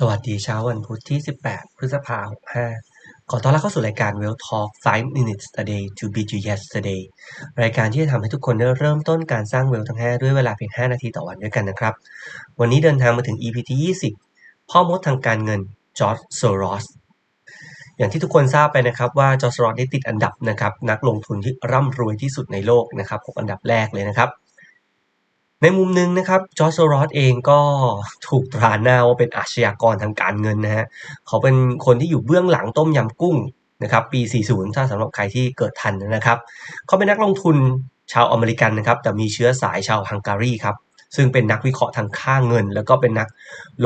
สวัสดีเช้าวันพุธที่ 18 พฤษภาคม 65 ขอต้อนรับเข้าสู่รายการ Well Talk 5 minutes a day to be to yesterday รายการที่จะทำให้ทุกคนได้เริ่มต้นการสร้างเวลทั้ง 5 ด้วยเวลาเพียง 5 นาทีต่อวันด้วยกันนะครับ วันนี้เดินทางมาถึง EP ที่ 20 พ่อมดทางการเงินจอร์จโซรอสอย่างที่ทุกคนทราบไปนะครับว่าจอร์จโซรอสได้ติดอันดับนะครับนักลงทุนที่ร่ำรวยที่สุดในโลกนะครับ6อันดับแรกเลยนะครับ ในมุมหนึ่งนะครับจอร์จโซรอสเองก็ถูกตราหน้าว่าเป็นอาชญากรทางการเงินนะฮะเขาเป็นคนที่อยู่เบื้องหลังต้มยำกุ้งนะครับปี 40 ถ้าสำหรับใครที่เกิดทันนะครับ เขาเป็นนักลงทุนชาวอเมริกันนะครับ แต่มีเชื้อสายชาวฮังการีครับ ซึ่งเป็นนักวิเคราะห์ทางค่าเงิน แล้วก็เป็นนัก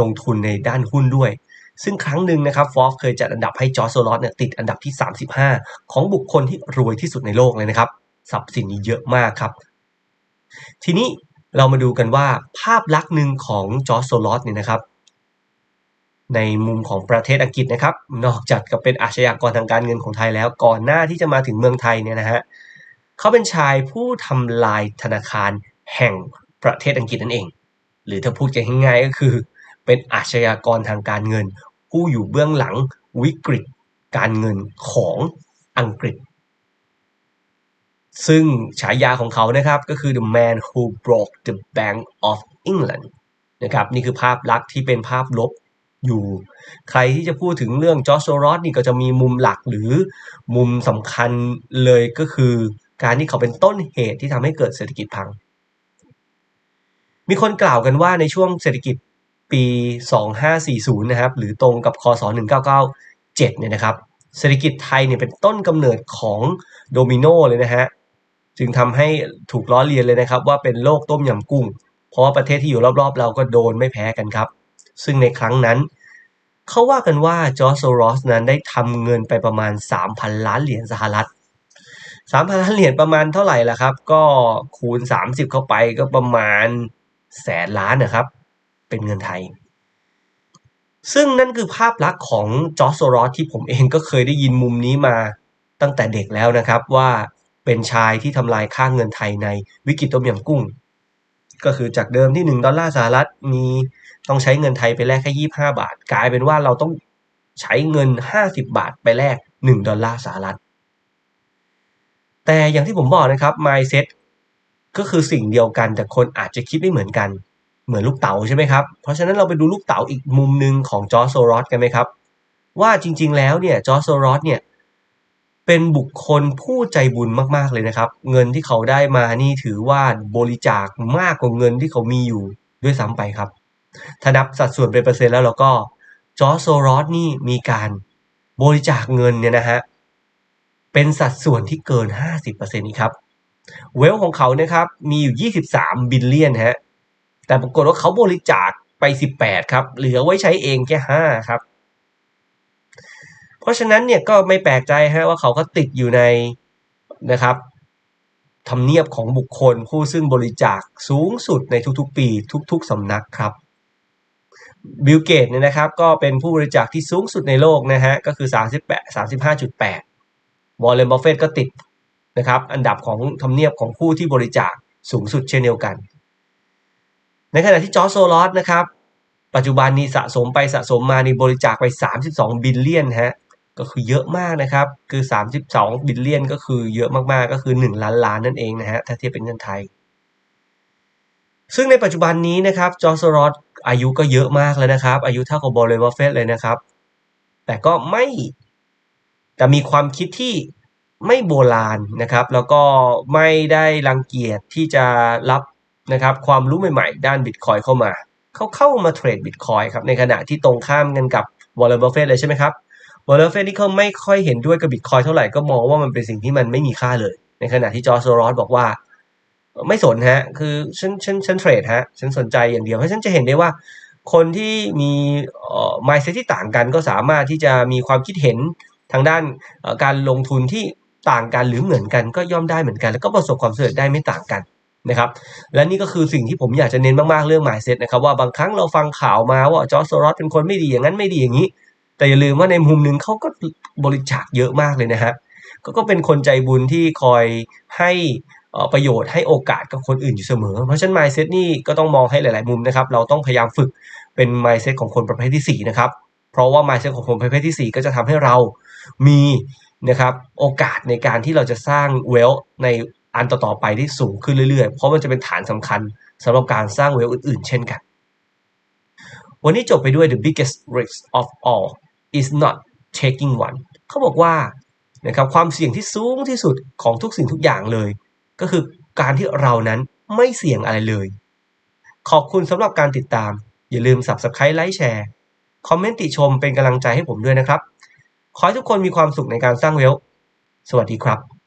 ลงทุนในด้านหุ้นด้วย ซึ่งครั้งหนึ่งนะครับฟอร์เคยจัดอันดับให้จอร์จโซรอสเนี่ยติดอันดับที่ 35 ของบุคคลที่รวยที่สุดในโลกเลยนะครับทรัพย์สินนี้เยอะมากครับ ทีนี้ เรามาดูกันว่าภาพลักษณ์หนึ่งของจอร์จโซลอสเนี่ยนะครับ ในมุมของประเทศอังกฤษนะครับ นอกจากกับเป็นอาชญากรทางการเงินของไทยแล้ว ก่อนหน้าที่จะมาถึงเมืองไทยเนี่ยนะฮะเขาเป็นชายผู้ทำลายธนาคารแห่งประเทศอังกฤษนั่นเอง หรือถ้าพูดกันง่ายๆก็คือ เป็นอาชญากรทางการเงิน ผู้อยู่เบื้องหลังวิกฤตการเงินของอังกฤษ ซึ่งฉายาของเขานะครับก็คือ the man who broke the Bank of England นะครับนี่คือภาพลักษณ์ที่เป็นภาพลบอยู่ ใครที่จะพูดถึงเรื่องจอร์จโซรอสนี่ก็จะมีมุมหลักหรือมุมสำคัญเลยก็คือการที่เขาเป็นต้นเหตุที่ทำให้เกิดเศรษฐกิจพัง มีคนกล่าวกันว่าในช่วงเศรษฐกิจปี 2540 นะครับ หรือตรงกับคศ 1997 เนี่ยนะครับ เศรษฐกิจไทยเนี่ยเป็นต้นกำเนิดของโดมิโนเลยนะฮะ จึงทำให้ถูกล้อเลียนเลยนะครับ ว่าเป็นโลกต้มยำกุ้ง เพราะว่าประเทศที่อยู่รอบๆ เราก็โดนไม่แพ้กันครับ ซึ่งในครั้งนั้น เขาว่ากันว่าจอร์จโซรอสนั้นได้ทำเงินไปประมาณ 3,000 ล้านเหรียญสหรัฐ3,000ล้านเหรียญประมาณเท่าไหร่ล่ะครับ ก็คูณ 30 เข้าไปก็ประมาณแสนล้านนะครับ เป็นเงินไทย ซึ่งนั่นคือภาพลักษณ์ของจอร์จโซรอสที่ผมเองก็เคยได้ยินมุมนี้มาตั้งแต่เด็กแล้วนะครับว่า เป็นชายที่ทำลายค่าเงินไทยในวิกฤตต้มยำกุ้ง ก็คือจากเดิมที่ 1 ดอลลาร์สหรัฐมีต้องใช้เงินไทยไปแลกแค่ 25 บาท กลายเป็นว่าเราต้องใช้เงิน 50 บาทไปแลก 1 ดอลลาร์สหรัฐ แต่อย่างที่ผมบอกนะครับ mindset ก็คือสิ่งเดียวกันแต่คนอาจจะคิดไม่เหมือนกัน เหมือนลูกเต๋าใช่ไหมครับ เพราะฉะนั้นเราไปดูลูกเต๋าอีกมุมหนึ่งของจอร์จโซรอสกันไหมครับ ว่าจริง ๆ แล้วเนี่ยจอร์จโซรอสเนี่ย เป็นบุคคลผู้ใจบุญมากๆเลยนะครับ เงินที่เขาได้มานี่ถือว่าบริจาคมากกว่าเงินที่เขามีอยู่ด้วยซ้ำไปครับ ถ้านับสัดส่วนเป็นเปอร์เซ็นต์แล้วเราก็จอร์โซรอสนี่มีการบริจาคเงินเนี่ยนะฮะเป็นสัดส่วนที่เกิน 50%นี่ครับ เวลของเขานะครับมีอยู่ 23 บิลเลียนฮะแต่ปรากฏว่าเขาบริจาคไป 18 ครับ เหลือไว้ใช้เองแค่ 5 ครับ เพราะฉะนั้นเนี่ยก็ไม่แปลกใจฮะว่าเขาก็ติดอยู่ในนะครับทำเนียบของบุคคลผู้ซึ่งบริจาคสูงสุดในทุกๆ ปี ทุก ๆสำนักครับบิลเกตเนี่ยนะครับก็เป็นผู้บริจาคที่สูงสุดในโลกนะฮะก็คือ 38 35.8วอลเลนบัฟเฟตก็ติดนะครับอันดับของทำเนียบของผู้ที่บริจาคสูงสุดเช่นเดียวกัน ในขณะที่จอร์โซลอสนะครับปัจจุบันนี้สะสมไปสะสมมานี่บริจาคไป 32 บิลเลียนฮะ ก็คือเยอะมากนะครับ คือ 32 บิลเลียนก็คือเยอะมากๆ ก็คือ 1 ล้านล้านนั่นเองนะฮะ ถ้าเทียบเป็นเงินไทย ซึ่งในปัจจุบันนี้นะครับจอร์จโลอสอายุก็เยอะมากแล้วนะครับ อายุเท่ากับบอลเลนบัฟเฟตเลยนะครับ แต่ก็ไม่แต่มีความคิดที่ไม่โบราณนะครับ แล้วก็ไม่ได้รังเกียจที่จะรับนะครับความรู้ใหม่ๆ ด้านบิตคอยเข้ามา เขาเข้ามาเทรดบิตคอยครับในขณะที่ตรงข้ามกันกับวอลเลนบัฟเฟตเลยใช่ไหมครับ วอลเลนบัฟเฟตที่เขาไม่ค่อยเห็นด้วยกับบิตคอยเท่าไหร่ก็มองว่ามันเป็นสิ่งที่มันไม่มีค่าเลย ในขณะที่จอร์จโซรอสบอกว่า ไม่สนฮะ คือฉันฉันฉันเทรดฮะ ฉันสนใจอย่างเดียว เพราะฉันจะเห็นได้ว่าคนที่มีเอ่อ mindset ที่ต่างกันก็สามารถที่จะมีความคิดเห็นทางด้านการลงทุนที่ต่างกันหรือเหมือนกันก็ย่อมได้เหมือนกัน แล้วก็ประสบความสำเร็จได้ไม่ต่างกันนะครับและนี่ก็คือสิ่งที่ผมอยากจะเน้นมากๆเรื่อง mindset นะครับว่าบางครั้งเราฟังข่าวมาว่าจอร์จโซรอสเป็นคนไม่ดีอย่างนั้นไม่ดีอย่างนี้ แต่อย่าลืมว่าในมุมหนึ่งเขาก็บริจาคเยอะมากเลยนะฮะก็ก็เป็นคนใจบุญที่คอยให้ประโยชน์ให้โอกาสกับคนอื่นอยู่เสมอ เพราะฉะนั้น mindset นี่ก็ต้องมองให้หลาย ๆ มุมนะครับ เราต้องพยายามฝึกเป็น mindset ของคนประเภทที่ 4 นะครับ เพราะว่า mindset ของคนประเภทที่ 4 ก็จะทำให้เรามีนะครับโอกาสในการที่เราจะสร้าง wealth ในอันต่อ ๆ ไปที่สูงขึ้นเรื่อย ๆ เพราะมันจะเป็นฐานสำคัญสำหรับการสร้าง wealth อื่น ๆ เช่นกัน วันนี้จบไปด้วย the biggest risk of all is not taking one เขาบอกว่านะครับความเสี่ยงที่สูงที่สุดของทุกสิ่งทุกอย่างเลย ก็คือการที่เรานั้นไม่เสี่ยงอะไรเลย ขอบคุณสำหรับการติดตาม อย่าลืม Subscribe ไลค์แชร์คอมเมนต์ติชมเป็นกำลังใจให้ผมด้วยนะครับ ขอให้ทุกคนมีความสุขในการสร้างเวล สวัสดีครับ